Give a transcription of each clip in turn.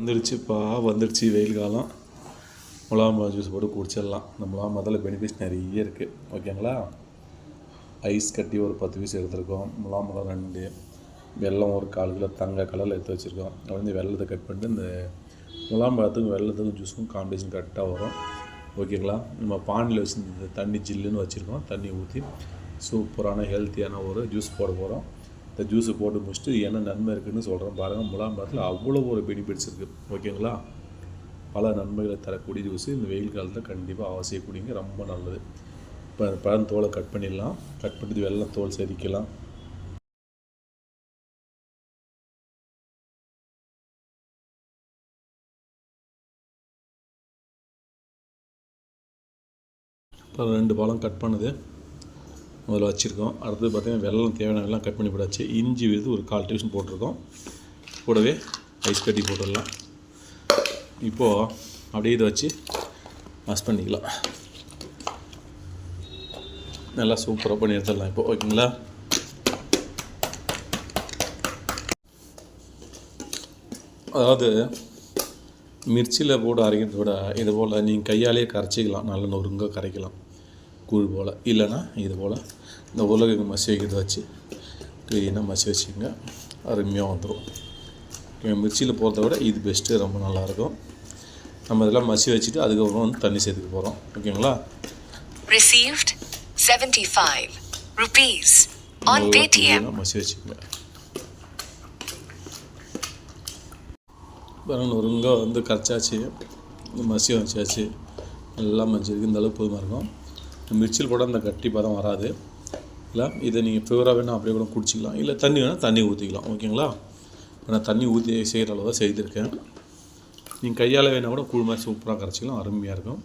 வந்துருச்சுப்பா வந்துடுச்சு வெயில் காலம். முலாம்பழ ஜூஸ் போட்டு குடிச்சிடலாம். இந்த முலாம்பழத்தில் பெனிஃபிட்ஸ் நிறைய இருக்குது ஓகேங்களா? ஐஸ் கட்டி ஒரு பத்து பீஸ் எடுத்திருக்கோம். முலாம்பழம் ரெண்டு. வெள்ளம் ஒரு கால் கிலோ தங்க கலரில் எடுத்து வச்சுருக்கோம். அப்புறம் வெள்ளத்தை கட் பண்ணிட்டு இந்த முலாம்பழத்துக்கும் வெள்ளத்துக்கும் ஜூஸுக்கும் காம்பினேஷன் கரெக்டாக வரும். ஓகேங்களா? நம்ம பானியில் வச்சு இந்த தண்ணி ஜில்லுன்னு வச்சுருக்கோம். தண்ணி ஊற்றி சூப்பரான ஹெல்த்தியான ஒரு ஜூஸ் போட போகிறோம் இந்த ஜூஸை போட்டு முடிச்சுட்டு என்ன நன்மை இருக்குதுன்னு சொல்கிறேன் பாருங்கள் முலாம் பழத்தில் அவ்வளோ ஒரு பெனிஃபிட்ஸ் இருக்குது ஓகேங்களா? பல நன்மைகளை தரக்கூடிய ஜூஸ் இந்த வெயில் காலத்தில் கண்டிப்பாக அவசியம் குடிங்க. ரொம்ப நல்லது. இப்போ அந்த பழம் தோலை கட் பண்ணிடலாம். கட் பண்ணிட்டு வெள்ளம் தோல் செதுக்கலாம் இப்போ ரெண்டு பழம் கட் பண்ணுது. முதல்ல வச்சுருக்கோம். அடுத்தது பார்த்திங்கன்னா வெள்ளம் தேவையான வெள்ளம் கட் பண்ணி போட்டாச்சு. இஞ்சி விழுது ஒரு கால் டியூஷன் போட்டிருக்கோம். கூடவே ஐஸ் கட்டி போட்டுடலாம். இப்போது அப்படியே இதை வச்சு மஸ் பண்ணிக்கலாம். நல்லா சூப்பராக பண்ணி எடுத்துடலாம் இப்போ ஓகேங்களா? அதாவது மிர்ச்சியில் போட்டு அரைக்கிறத விட இது போல் நீங்கள் கையாலேயே கரைச்சிக்கலாம். நல்ல நொறுங்க கரைக்கலாம். கூழ் போல். இல்லைன்னா இது போல். இந்த உலக மசி வைக்கிறத வச்சு க்ளீனாக மசி வச்சுக்கோங்க. அருமையாக வந்துடும் மிர்ச்சியில் போகிறத விட இது பெஸ்ட்டு ரொம்ப நல்லாயிருக்கும். நம்ம இதெல்லாம் மசி வச்சுட்டு அதுக்கப்புறம் வந்து தண்ணி சேர்த்துக்க போகிறோம் ஓகேங்களா? Received 75 rupees on நல்லா Paytm. clean ஆ மசி வச்சுக்கோங்க. பாருங்க ஒருங்க வந்து கரைச்சாச்சு. இந்த மசியம் வச்சாச்சு. நல்லா மசிருக்கு இந்த அளவுக்கு போதுமா இருக்கும்? மிர்ச்சியில் கூட அந்த கட்டி பதம் வராது. இல்லை இதை நீங்கள் ஃபிவராக வேணால் அப்படியே கூட குடிச்சிக்கலாம். இல்லை தண்ணி வேணால் தண்ணி ஊற்றிக்கலாம். ஓகேங்களா? இப்போ நான் தண்ணி ஊற்றி செய்கிற அளவு தான் செய்திருக்கேன். நீங்கள் கையால் வேணால் கூட கூழ் மாதிரி சூப்பராக கரைச்சிக்கலாம். அருமையாக இருக்கும்.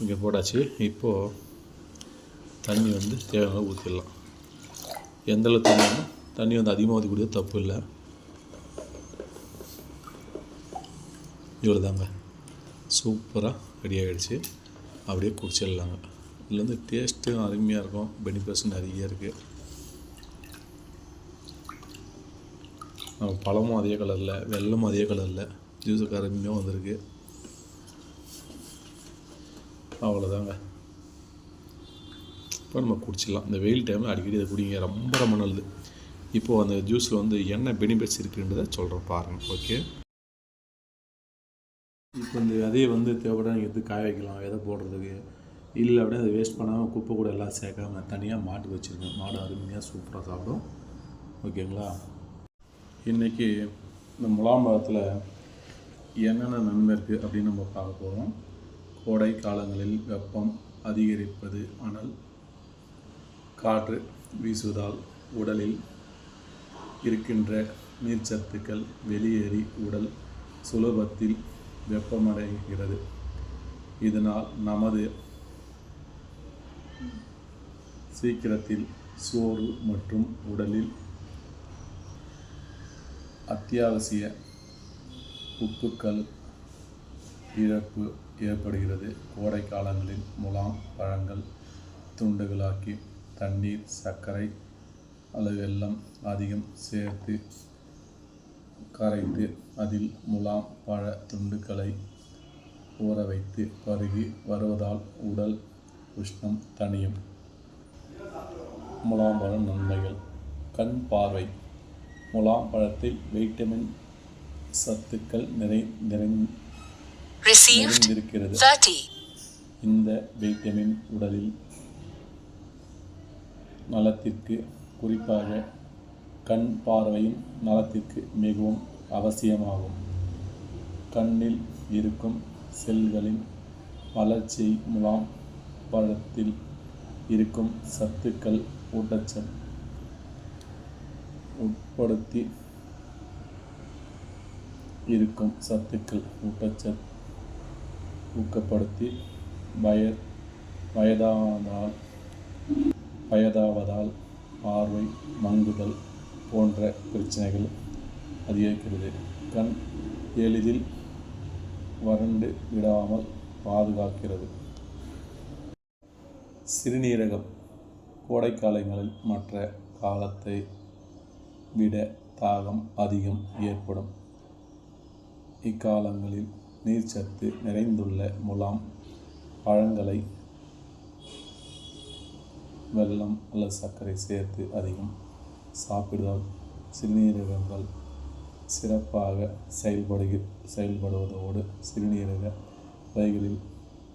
இங்கே போட்டாச்சு. இப்போது தண்ணி வந்து தேவையான ஊற்றிடலாம். எந்த அளவு தண்ணி வேணும், தண்ணி வந்து அதிகமாக ஊற்றக்கூடியது தப்பு இல்லை. இவ்வளோ தாங்க சூப்பராக ரெடி ஆகிடுச்சு. அப்படியே குடிச்சிடலாங்க. இதில் வந்து டேஸ்ட்டும் அருமையாக இருக்கும். பெனிஃபிட்ஸும் நிறைய இருக்குது பழமும் அதே கலரில் வெள்ளமும் அதே கலரில் ஜூஸுக்கு அருமையாக வந்திருக்கு. அவ்வளோதாங்க இப்போ நம்ம குடிச்சிடலாம். இந்த வெயில் டைமில் அடிக்கடி இதை குடிங்க. ரொம்ப ரொம்ப நல்லது. இப்போது அந்த ஜூஸில் வந்து என்ன பெனிஃபிட்ஸ் இருக்குன்றதை சொல்கிறேன் பாருங்கள் ஓகே இப்போ இந்த விதையை வந்து தேவைப்பட நீங்கள் எடுத்து காய வைக்கலாம். விதை போடுறதுக்கு? இல்லை அப்படியே அதை வேஸ்ட் பண்ணாமல் குப்பை கூட எல்லாம் சேர்க்காம தனியாக மாட்டுக்கு வச்சுருக்கேன் மாடு அருமையாக சூப்பராக சாப்பிடும். ஓகேங்களா இன்றைக்கி இந்த முலாம்பழத்தில் என்னென்ன நன்மை இருக்குது அப்படின்னு நம்ம பார்க்க போகிறோம் கோடை காலங்களில் வெப்பம் அதிகரிப்பது அனல் காற்று வீசுவதால் உடலில் இருக்கின்ற நீர்ச்சத்துக்கள் வெளியேறி உடல் சுலபத்தில் வெப்பமடைகிறது. இதனால் நமது சீக்கிரத்தில் சோறு மற்றும் உடலில் அத்தியாவசிய உப்புக்கள் இழப்பு ஏற்படுகிறது. கோடை காலங்களில் முலாம் பழங்கள் துண்டுகளாக்கி தண்ணீர் சர்க்கரை அல்லது வெல்லம் அதிகம் சேர்த்து கரைத்து அதில் முலாம் பழ துண்டுகளை ஊற வைத்து பருகி வருவதால் உடல் உஷ்ணம் தணியும். முலாம் பழம் நன்மைகள். கண் பார்வை. முலாம் பழத்தில் வைட்டமின் சத்துக்கள் நிறை நிறைந்திருக்கிறது. 30 இந்த வைட்டமின் உடலில் நலத்திற்கு குறிப்பாக கண் பார்வையின் நலத்திற்கு மிகவும் அவசியமாகும். கண்ணில் இருக்கும் செல்களின் வளர்ச்சி முலாம் பழத்தில் இருக்கும் சத்துக்கள் ஊட்டச்சத் உட்படுத்தி இருக்கும் சத்துக்கள் ஊட்டச்சத் ஊக்கப்படுத்தி வய வயதாவதால் வயதாவதால் பார்வை மங்குதல் போன்ற பிரச்சனைகள் அதிகரிக்கிறது. கண் எளிதில் வறண்டு விடாமல் பாதுகாக்கிறது. சிறுநீரகம் கோடைக்காலங்களில் மற்ற காலத்தை விட தாகம் அதிகம் ஏற்படும். இக்காலங்களில் நீர்ச்சத்து நிறைந்துள்ள முலாம் பழங்களை வெல்லம் அல்லது சர்க்கரை சேர்த்து அதிகம் சாப்பிடுதல் சிறுநீரகங்கள் சிறப்பாக செயல்படுகி செயல்படுவதோடு சிறுநீரக வகைகளில்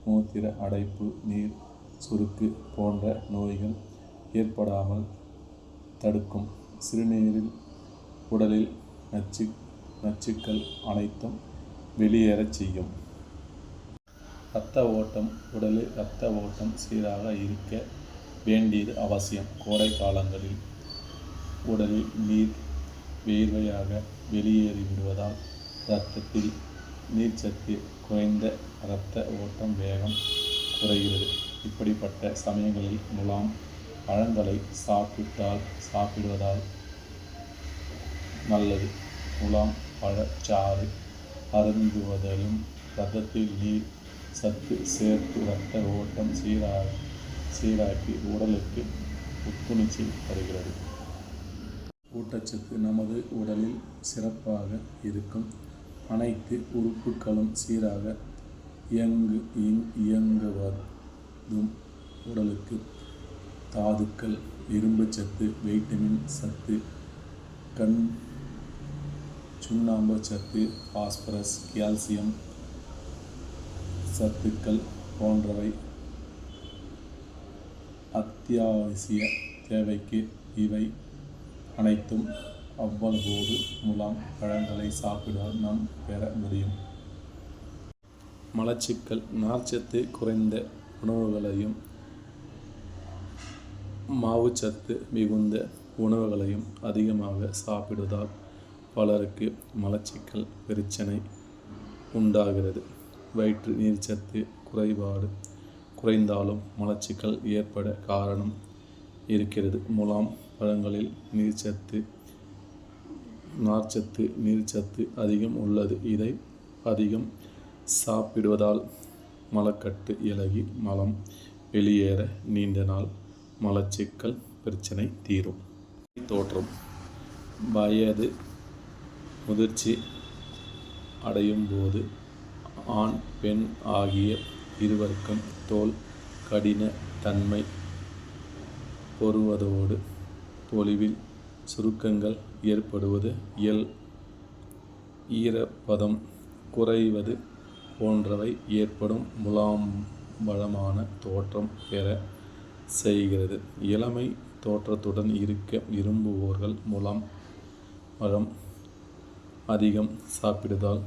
மூத்திர அடைப்பு நீர் சுருக்கு போன்ற நோய்கள் ஏற்படாமல் தடுக்கும். சிறுநீரில் உடலில் நச்சு நச்சுக்கள் அனைத்தும் வெளியேறச் செய்யும். இரத்த ஓட்டம் உடலில் இரத்த ஓட்டம் சீராக இருக்க வேண்டியது அவசியம். கோடை காலங்களில் உடலில் நீர் வேர்வையாக வெளியேறி விடுவதால் இரத்தத்தில் நீர்ச்சத்து குறைந்த இரத்த ஓட்டம் வேகம் குறைகிறது. இப்படிப்பட்ட சமயங்களில் முலாம் பழங்களை சாப்பிட்டால் சாப்பிடுவதால் நல்லது. முலாம் பழச்சாறு அருந்துவதையும் ரத்தத்தில் நீர் சத்து சேர்த்து இரத்த ஓட்டம் சீராக சீராக்கி உடலுக்கு புத்துணர்ச்சி தருகிறது. ஊட்டச்சத்து நமது உடலில் சிறப்பாக இருக்கும். அனைத்து உறுப்புகளும் சீராக இயங்கு இயங்குவதும் உடலுக்கு தாதுக்கள் இரும்புச் சத்து வைட்டமின் சத்து கண் சுண்ணாம்பு சத்து பாஸ்பரஸ் கால்சியம் சத்துக்கள் போன்றவை அத்தியாவசிய தேவைக்கு இவை அனைத்தும் அவ்வப்போது முலாம் பழங்களை சாப்பிடால் நாம் பெற முடியும். மலச்சிக்கல் நார்ச்சத்து குறைந்த உணவுகளையும் மாவுச்சத்து மிகுந்த உணவுகளையும் அதிகமாக சாப்பிடுவதால் பலருக்கு மலச்சிக்கல் பிரச்சனை உண்டாகிறது. வயிற்று நீர்ச்சத்து குறைபாடு குறைந்தாலும் மலச்சிக்கல் ஏற்பட காரணம் இருக்கிறது. முலாம் பழங்களில் நீர்ச்சத்து நார்ச்சத்து நீர்ச்சத்து அதிகம் உள்ளது. இதை அதிகம் சாப்பிடுவதால் மலக்கட்டு இலகி மலம் வெளியேற நீண்ட நாள் மலச்சிக்கல் பிரச்சனை தீரும். தோற்றம். வயது முதிர்ச்சி அடையும் போது ஆண் பெண் ஆகிய இருவருக்கும் தோல் கடின தன்மை பொறுவதோடு பொலிவில் சுருக்கங்கள் ஏற்படுவது எல் ஈரப்பதம் குறைவது போன்றவை ஏற்படும் முலாம் வளமான தோற்றம் பெற செய்கிறது. இளமை தோற்றத்துடன் இருக்க விரும்புவோர்கள் முலாம் பழம் அதிகம் சாப்பிடுதால்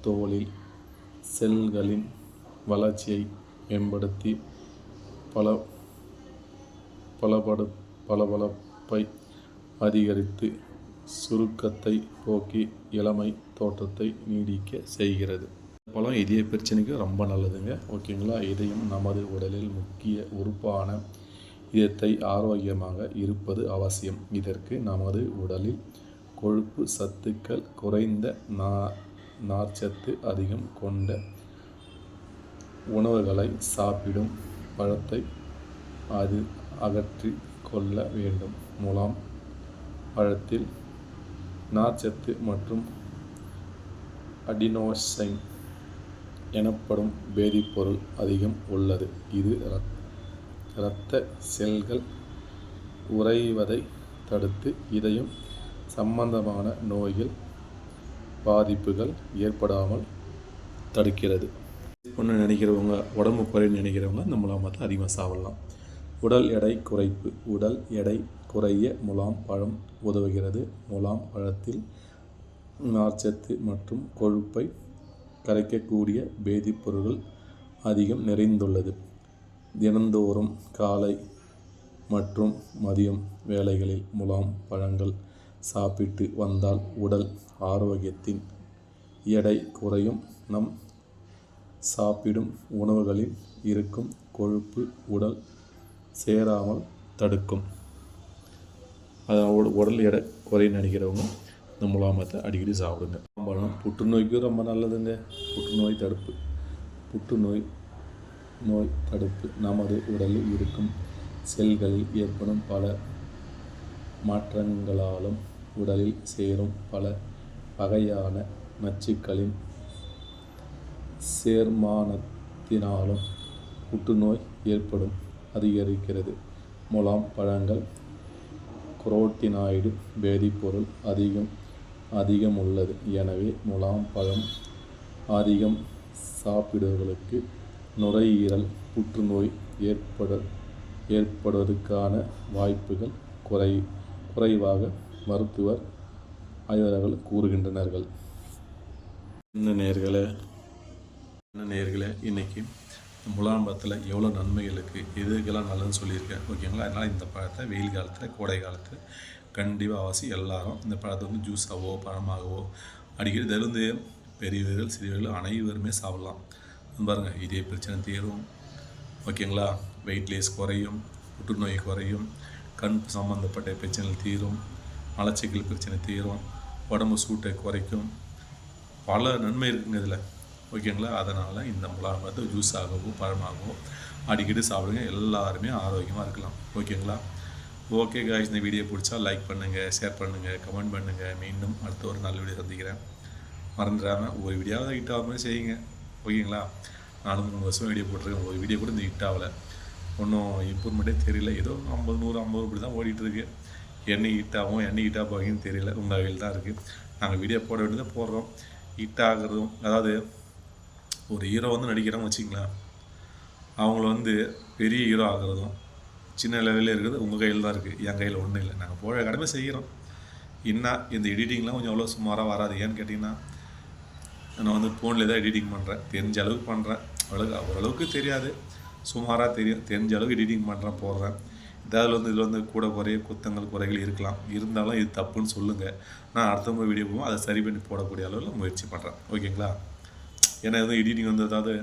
தோலில் செல்களின் வளர்ச்சியை மேம்படுத்தி பல பலபடு பளபளப்பை அதிகரித்து சுருக்கத்தை போக்கி இளமை தோற்றத்தை நீடிக்க செய்கிறது. பழம் இதய பிரச்சனைக்கு ரொம்ப நல்லதுங்க. ஓகேங்களா? இதயம் நமது உடலில் முக்கிய உறுப்பான இதயத்தை ஆரோக்கியமாக இருப்பது அவசியம். இதற்கு நமது உடலில் கொழுப்பு சத்துக்கள் குறைந்த நா நார்ச்சத்து அதிகம் கொண்ட உணவுகளை சாப்பிடும் பழத்தை அது அகற்றி கொள்ள வேண்டும். முலாம் பழத்தில் நார்ச்சத்து மற்றும் அடினோசைன் எனப்படும் வேதிப்பொருள் அதிகம் உள்ளது. இது இரத்த இரத்த செல்கள் உறைவதை தடுத்து இதயம் சம்பந்தமான நோய்கள் பாதிப்புகள் ஏற்படாமல் தடுக்கிறது. ஒன்று நினைக்கிறவங்க உடம்பு குறைன்னு நினைக்கிறவங்க இந்த முலாம் பார்த்து அதிகமாக சாப்பிடலாம். உடல் எடை குறைப்பு. உடல் எடை குறைய முலாம் பழம் உதவுகிறது. முலாம் பழத்தில் நார்ச்சத்து மற்றும் கொழுப்பை கரைக்கக்கூடிய வேதிப்பொருட்கள் அதிகம் நிறைந்துள்ளது. தினந்தோறும் காலை மற்றும் மதியம் வேளைகளில் முலாம் பழங்கள் சாப்பிட்டு வந்தால் உடல் ஆரோக்கியத்தின் எடை குறையும். நம் சாப்பிடும் உணவுகளில் இருக்கும் கொழுப்பு உடல் சேராமல் தடுக்கும். அதோட உடல் எடை குறைன்னு நினைக்கிறவங்க இந்த முலாமத்தை அடிக்கடி சாப்பிடுங்க. பழம் புற்றுநோய்க்கும் ரொம்ப நல்லதுங்க. புற்றுநோய் தடுப்பு. புற்றுநோய் நோய் தடுப்பு நமது உடலில் இருக்கும் செல்களில் ஏற்படும் பல மாற்றங்களாலும் உடலில் சேரும் பல வகையான நச்சுக்களின் சேர்மானத்தினாலும் புற்றுநோய் ஏற்படும் அதிகரிக்கிறது. முலாம் பழங்கள் குரோட்டினாய்டு வேதிப்பொருள் அதிகம் அதிகம் உள்ளது எனவே முலாம் பழம் அதிகம் சாப்பிடுவர்களுக்கு நுரையீரல் புற்றுநோய் ஏற்பட ஏற்படுவதற்கான வாய்ப்புகள் குறை குறைவாக மருத்துவர் ஆய்வாளர்கள் கூறுகின்றனர்கள். என்ன நேர்களே? என்ன நேர்களே? இன்றைக்கி முலாம்பத்தில் எவ்வளோ நன்மைகள் இருக்குது எதுக்கெல்லாம் நல்லதுன்னு சொல்லியிருக்கேன் ஓகேங்களா? அதனால் இந்த பழத்தை வெயில் காலத்தில் கோடை காலத்தில் கண்டிப்பாக அவசியம் எல்லாரும் இந்த பழத்தை வந்து ஜூஸாகவோ பழமாகவோ அடிக்கடி தருந்து பெரியவர்கள் சிறியவர்கள் அனைவருமே சாப்பிட்லாம். பாருங்கள் இதே பிரச்சனை தீரும். ஓகேங்களா வெயிட்லேஸ் குறையும் புற்றுநோய் குறையும் கண் சம்மந்தப்பட்ட பிரச்சனைகள் தீரும் மலச்சிக்கல் பிரச்சனை தீரும் உடம்பு சூட்டை குறைக்கும். பல நன்மை இருக்குங்க இதில். ஓகேங்களா அதனால் இந்த முலாம்பழத்தை ஜூஸ் ஆகவோ பழமாகவோ அடிக்கடி சாப்பிடுங்க. எல்லாருமே ஆரோக்கியமாக இருக்கலாம். ஓகேங்களா ஓகே காய்ஸ் இந்த வீடியோ பிடிச்சா லைக் பண்ணுங்கள் ஷேர் பண்ணுங்கள் கமெண்ட் பண்ணுங்கள் மீண்டும் அடுத்த ஒரு நல்ல வீடியோ சந்திக்கிறேன். மறந்துடாமல் ஒரு வீடியோவாவது ஹிட் மாதிரி செய்யுங்க. ஓகேங்களா? நாலு மூணு வருஷம் வீடியோ போட்டிருக்கேன். ஒரு வீடியோ கூட இந்த ஹிட் ஆகலை. ஒன்றும் இம்ப்ரூவ்மெண்ட்டே தெரியல. ஏதோ ஐம்பது நூறு ஐம்பது இப்படி தான் ஓடிட்டுருக்கு என்னை ஹிட் ஆகும் என்னை ஹிட் ஆகும்னு தெரியல. உங்கள் வகையில் தான் இருக்குது நாங்கள் வீடியோ போட வேண்டியதை போடுறோம். ஹிட் ஆகுறதும் அதாவது ஒரு ஹீரோ வந்து நடிக்கிறோம் வச்சிங்களேன் அவங்கள வந்து பெரிய ஹீரோ ஆகுறதும் சின்ன லெவலில் இருக்கிறது உங்கள் கையில் தான் இருக்குது என் கையில் ஒன்றும் இல்லை. நாங்கள் போகிற கடமை செய்கிறோம். என்ன இந்த எடிட்டிங்லாம் கொஞ்சம் அவ்வளோ சுமாராக வராது. ஏன்னு கேட்டிங்கன்னா நான் வந்து ஃபோனில் தான் எடிட்டிங் பண்ணுறேன் தெரிஞ்ச அளவுக்கு பண்ணுறேன் அவ்வளோ ஓரளவுக்கு தெரியாது. சுமாராக தெரியும். தெரிஞ்ச அளவுக்கு எடிட்டிங் பண்ணுறேன் போடுறேன். இதாவது வந்து இதில் வந்து கூட குறைய குத்தங்கள் குறைகள் இருக்கலாம். இருந்தாலும் இது தப்புன்னு சொல்லுங்கள் நான் அடுத்த முறை வீடியோ போவோம் அதை சரி பண்ணி போடக்கூடிய அளவில் முயற்சி பண்ணுறேன் ஓகேங்களா? ஏன்னா எதுவும் எடிட்டிங் வந்து அதாவது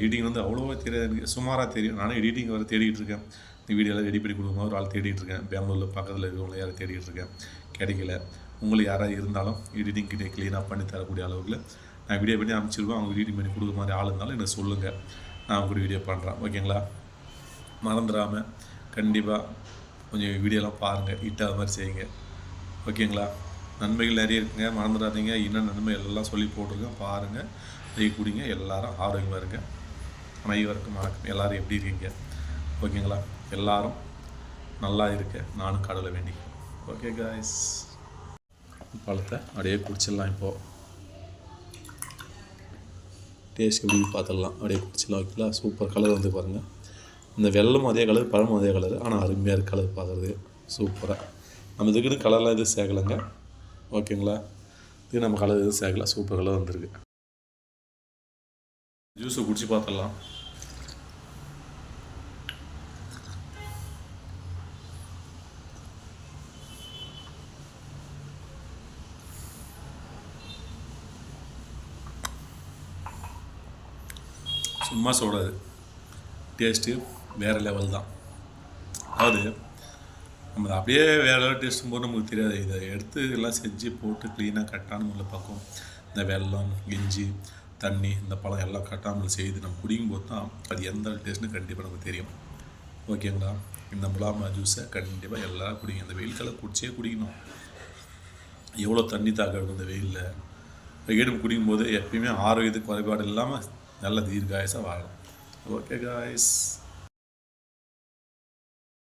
எடிட்டிங் வந்து அவ்வளோவா தெரியாது. எனக்கு சுமாராக தெரியும். நானும் எடிட்டிங் வர தேடிட்டு இருக்கேன். இந்த வீடியோலாம் ரெடி பண்ணி கொடுக்கும்போது ஒரு ஆள் தேடிட்டு இருக்கேன். பெங்களூரில் பக்கத்தில் இருக்கவங்கள யாரும் தேடிட்டு இருக்கேன். கிடைக்கல உங்களுக்கு யாராவது இருந்தாலும் எடிட்டிங் கிட்டே க்ளீனாக பண்ணி தரக்கூடிய அளவுக்கு நான் வீடியோ பண்ணி அனுப்பிச்சிருவேன். அவங்க எடிட்டிங் பண்ணி கொடுக்குற மாதிரி ஆள் இருந்தாலும் எனக்கு சொல்லுங்கள் நான் அவங்க கூட வீடியோ பண்ணுறேன் ஓகேங்களா மறந்துடாமல் கண்டிப்பாக கொஞ்சம் வீடியோலாம் பாருங்கள் ஹிட்டாக மாதிரி செய்யுங்க. ஓகேங்களா நன்மைகள் நிறைய இருக்குங்க. மறந்துடாதீங்க. இன்னும் நன்மை எல்லாம் சொல்லி போட்டிருக்கேன். பாருங்கள் அதை குடிங்க. எல்லாரும் ஆரோக்கியமாக இருங்க. அனைவருக்கும் வணக்கம். எல்லோரும் எப்படி இருக்கீங்க? ஓகேங்களா எல்லாரும் நல்லா இருக்க. நானும் கடவுளை வேண்டிக்கிறேன் ஓகே காய்ஸ் பழத்தை அப்படியே குடிச்சிடலாம் இப்போது டேஸ்ட் எப்படி பார்த்துடலாம். அப்படியே குடிச்சிடலாம் ஓகேங்களா சூப்பர் கலர் வந்து பாருங்கள் இந்த வெள்ளமும் அதே கலர் பழமும் அதே கலர் ஆனால் அருமையாக இருக்குது கலர் பார்க்குறது சூப்பராக நம்ம இதுக்குன்னு கலர்லாம் எதுவும் சேர்க்கலைங்க. ஓகேங்களா இது நம்ம கலர் எதுவும் சேர்க்கல. சூப்பர் கலர் வந்திருக்கு. ஜூஸை குடிச்சு பார்த்துடலாம். சும்மா சொல்கிறது டேஸ்ட்டு வேறு லெவல் தான். அதாவது நம்ம அப்படியே வேறு லெவல் டேஸ்ட்டும் போது நமக்கு தெரியாது. இதை எடுத்து எல்லாம் செஞ்சு போட்டு க்ளீனாக கரெக்டான முறையில் பார்க்கும். இந்த வெல்லம் இஞ்சி தண்ணி இந்த பழம் எல்லாம் கரெக்டான செய்து நம்ம குடிக்கும் போது தான் அது எந்த டேஸ்ட்னு கண்டிப்பாக நமக்கு தெரியும். ஓகேங்களா இந்த முலாமா ஜூஸை கண்டிப்பாக எல்லோரும் குடிங்க. இந்த வெயில் காலம் குடிச்சே குடிக்கணும். எவ்வளோ தண்ணி தாக்கம் இந்த வெயிலில்? எடுப்பு குடிக்கும்போது எப்பயுமே ஆரோக்கியத்துக்கு குறைபாடு இல்லாமல் நல்ல தீர்காயசாக வாழும் ஓகே காய்ஸ்